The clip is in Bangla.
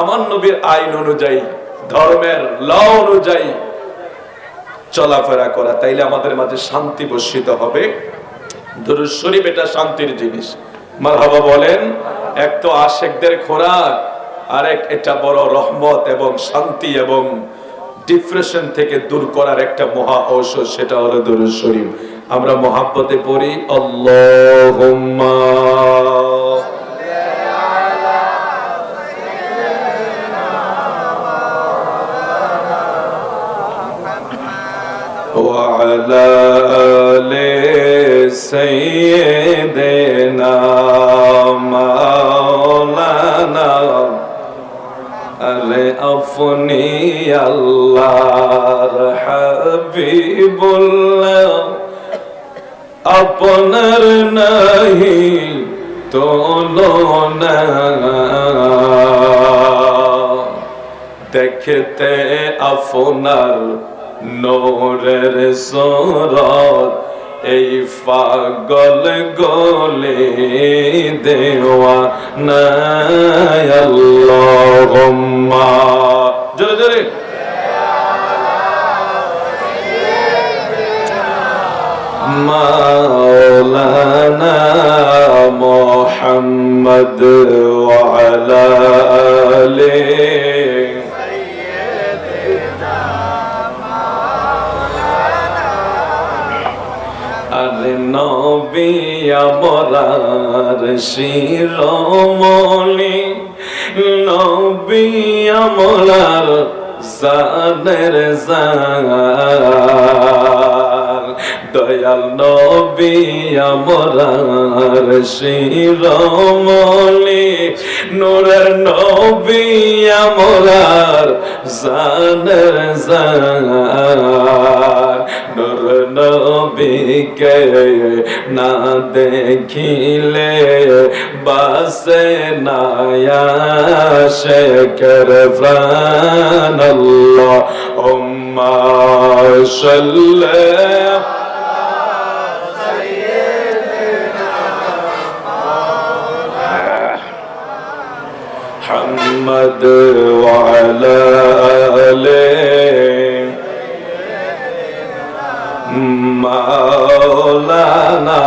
আমার নবীর আইন অনুযায়ী, ধর্মের ল অনুযায়ী চলাফেরা করা, তাইলে আমাদের মাঝে শান্তি বর্ষিত হবে। শরীফ এটা শান্তির জিনিস। মারহাবা বলেন, এক তো আশেকদের খোরাক, আরেক এটা বড় রহমত এবং শান্তি এবং ডিপ্রেশন থেকে দূর করার একটা মহা ঔষধ, সেটা হলো দুরুদ শরীফ। আমরা মহাব্বতে পড়ি, আল্লাহুম্মা وعلى آل سيدنا مولانا আলে আপনি আল্লাহর হাবিবুল্লাহ আপনার নাহি তুলনা দেখতে আপনার নোরের সরত এই পাগল গলে দেওয়া নায়াল্লাহুম্মা জোরে জোরে। মাওলানা মোহাম্মদ নবী আমরার শিরোমণি। নবী আমরার জানের জান দয়াল নবী আমরার শিরোমণি। নূরের নবী আমরার জানের জান নূর নবীকে না দেখিলে বাসে নায়া শেখর প্রাণ আল্লাহ উম্মা সাল্লাল্লাহু محمد وعلى মাওলানা।